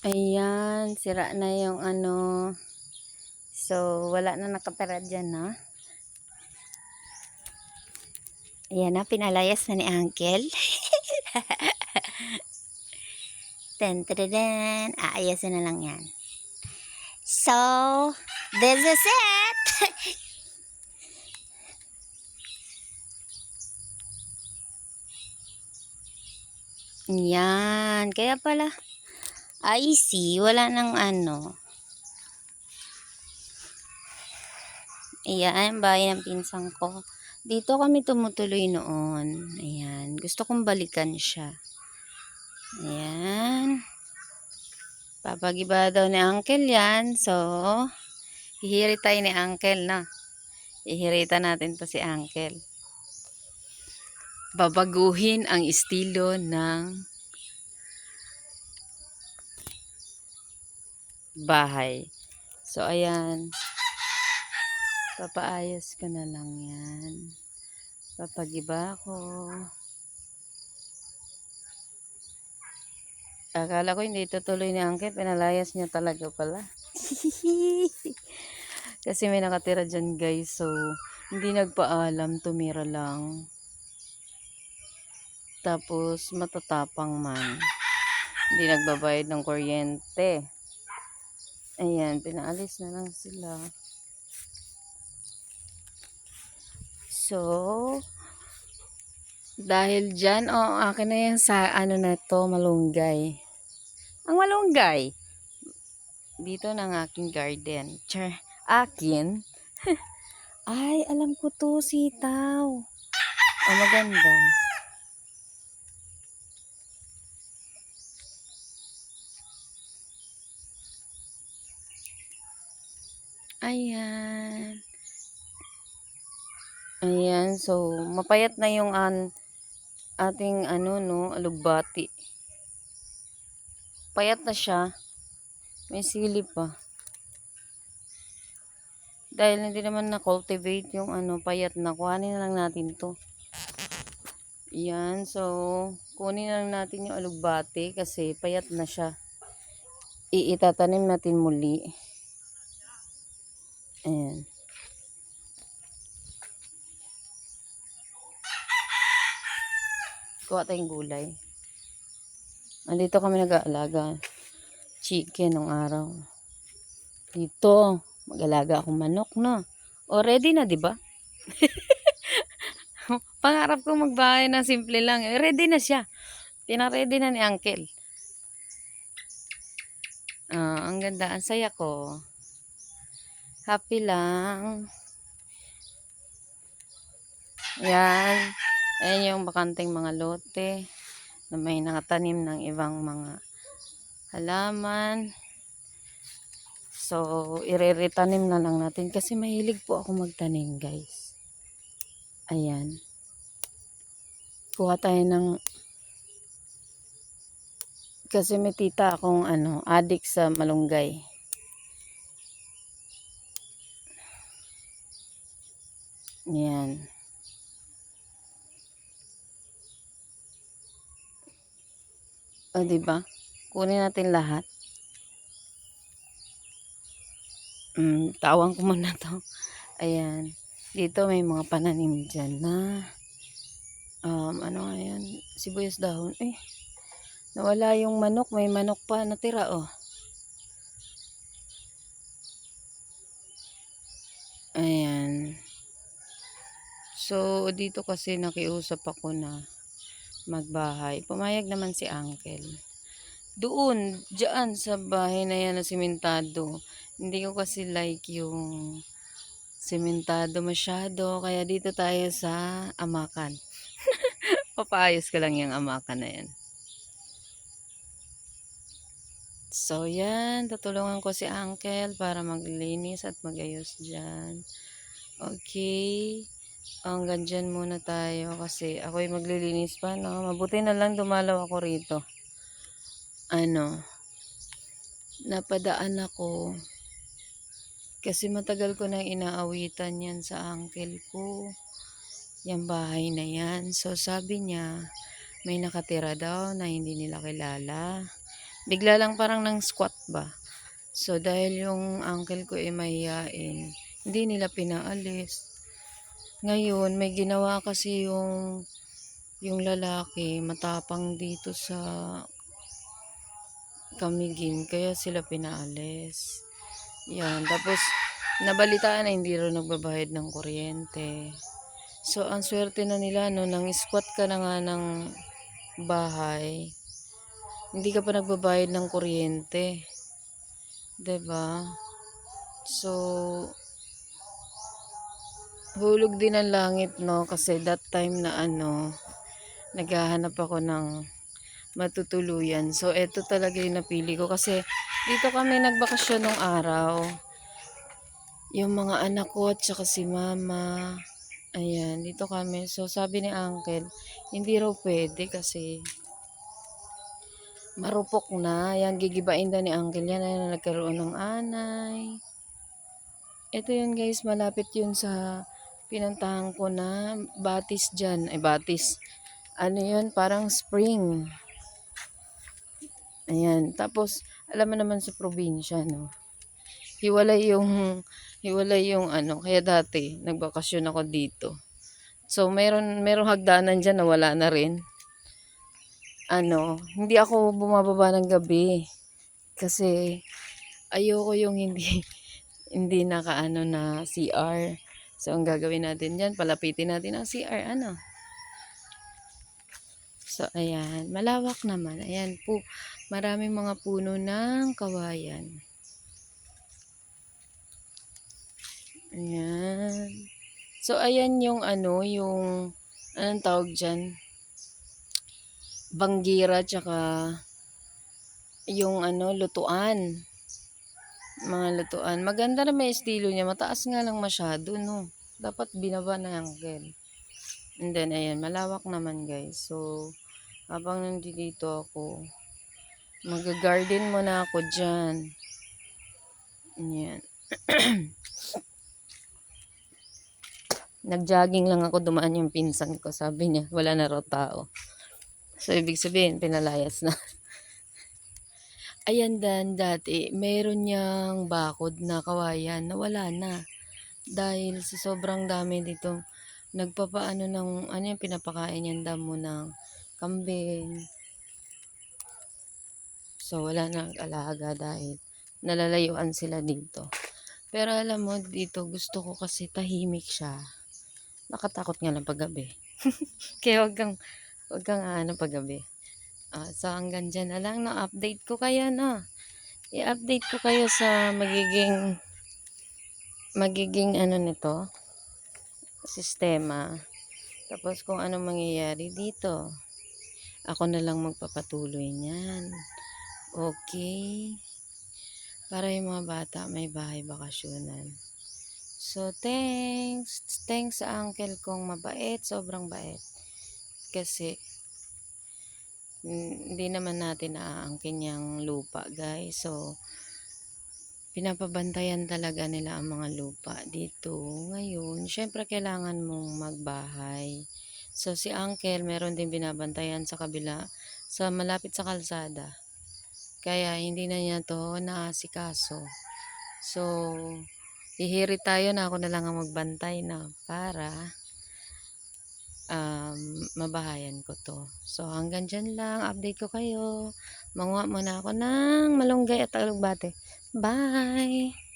Ayan, sira na yung ano. So, wala na nakatira dyan, no? Ayan na, pinalayas na ni Uncle. Ten, ten, Aayasin na lang yan. So, this is it. Yan. Kaya pala, I see. Wala nang ano. Ayan, bahay ng pinsang ko. Dito kami tumutuloy noon. Ayan. Gusto kong balikan siya. Ayan. Papagiba daw ni Uncle yan. So, hihirit tayo ni Uncle na. Ihirita natin to si Uncle. Babaguhin ang estilo ng bahay. So, ayan. Papaayos ko na lang yan. Papagiba ko. Akala ko hindi tutuloy ni Angke. Pinalayas niya talaga pala. Kasi may nakatira dyan guys. So, hindi nagpaalam. Tumira lang. Tapos, matatapang man. Hindi nagbabayad ng kuryente. Ayan, pinaalis na lang sila. So, dahil dyan, oh, akin na yan sa ano na to, malunggay. Ang malunggay. Dito ng aking garden. Char, akin. Ay, alam ko to, sitaw. Oh, maganda. Ayan. Ayan, so mapayat na yung an ating ano no, alugbati. Payat na siya. May sili pa. Dahil hindi naman na-cultivate yung ano, payat na. Kuhanin na lang natin to. Yan, so kunin na lang natin yung alugbati kasi payat na siya. Iitatanim natin muli. Ayan. Kuha tayong gulay. Andito kami nag-aalaga. Chicken nung araw. Dito, mag-alaga akong manok na. O, ready na, di ba? Pangarap ko magbahay na simple lang. Eh, Ready na siya. Pina-ready na ni Uncle. Ah, ang ganda. Ang saya ko. Happy lang. Yan. Ayan yung bakanting mga lote na may nakatanim ng ibang mga halaman. So, ireritanim na lang natin kasi mahilig po ako magtanim, guys. Ayan. Kuha tayo ng kasi may tita akong ano, adik sa malunggay. Yan. O, di ba? Kunin natin lahat. Mm, tawang ko muna to. Ayan. Dito may mga pananim dyan na um, ano nga yan? Sibuyas dahon. Eh, nawala yung manok. May manok pa natira, oh. Ayan. So, dito kasi nakiusap ako na magbahay. Pumayag naman si Uncle. Doon, dyan sa bahay na yan na simentado. Hindi ko kasi like yung simentado masyado. Kaya dito tayo sa amakan. Papaayos ko lang yung amakan na yan. So, yan. Tutulungan ko si Uncle para maglinis at magayos dyan. Okay. Hanggang dyan muna tayo kasi ako'y maglilinis pa, no? Mabuti na lang dumalaw ako rito. Ano, napadaan ako kasi matagal ko nang inaawitan yan sa uncle ko. Yung bahay na yan. So, sabi niya, may nakatira daw na hindi nila kilala. Bigla lang parang nang squat ba. So, dahil yung uncle ko ay mahihain, hindi nila pinaalis. Ngayon, may ginawa kasi yung yung lalaki matapang dito sa Kamigin, kaya sila pinaalis. Yan, tapos nabalitaan na hindi rin nagbabayad ng kuryente. So, ang swerte na nila, no, nang squat ka na nga ng bahay, hindi ka pa nagbabayad ng kuryente. 'Di ba? So, hulog din ang langit, no? Kasi that time na ano, naghahanap ako ng matutuluyan. So, eto talaga yung napili ko. Kasi, dito kami nagbakasyon nung araw. Yung mga anak ko at saka si mama. Ayan, dito kami. So, sabi ni uncle, hindi raw pwede kasi marupok na. Yan, gigibain daw ni uncle yan. Ayan, nagkaroon ng anay. Ito yun guys, malapit yun sa pinuntahan ko na batis dyan. Ay, batis. Ano yun? Parang spring. Ayan. Tapos, alam mo naman sa probinsya, no? Hiwalay yung, hiwalay yung ano. Kaya dati, nagbakasyon ako dito. So, meron, meron hagdanan dyan na wala na rin. Ano, hindi ako bumababa ng gabi. Kasi, ayoko yung hindi, hindi nakaano na CR. So, ang gagawin natin dyan, palapitin natin ang CR, ano. So, ayan. Malawak naman. Ayan po. Maraming mga puno ng kawayan. Ayan. So, ayan yung ano, yung, anong tawag dyan? Banggira, tsaka, yung ano, lutuan. Mga lutuan. Maganda na may estilo niya. Mataas nga lang masyado, no? Dapat binaba na yung girl. And then, ayan, malawak naman, guys. So, habang nandito ako, mag-garden muna ako dyan. Ayan. Nag-jogging lang ako, dumaan yung pinsan ko. Sabi niya, wala na raw tao. So, ibig sabihin, pinalayas na. Ayan dan, dati, meron niyang bakod na kawayan na wala na. Dahil sa sobrang dami dito, nagpapaano ng, ano yung pinapakain yung damo ng kambing. So, wala na alaga dahil nalalayuan sila dito. Pero alam mo, dito gusto ko kasi tahimik siya. Nakatakot nga lang paggabi. Kaya wag kang, wag kang ano paggabi. Ah, so hanggang dyan na lang, no, update ko kayo, no. I-update ko kayo sa magiging, magiging ano nito, sistema. Tapos kung ano mangyayari dito. Ako na lang magpapatuloy niyan. Okay. Para yung mga bata may bahay bakasyonan. So, thanks. Thanks sa uncle kong mabait. Sobrang bait. Kasi, hindi naman natin naaangkin yung lupa, guys. So, pinapabantayan talaga nila ang mga lupa dito. Ngayon, syempre kailangan mong magbahay. So, si uncle, meron din binabantayan sa kabila, sa malapit sa kalsada. Kaya, hindi na niya to naasikaso. So, hihirit tayo na ako na lang ang magbantay na para um, mabahayan ko to. So, hanggang dyan lang. Update ko kayo. Manguha muna ako ng malunggay at alugbate. Bye!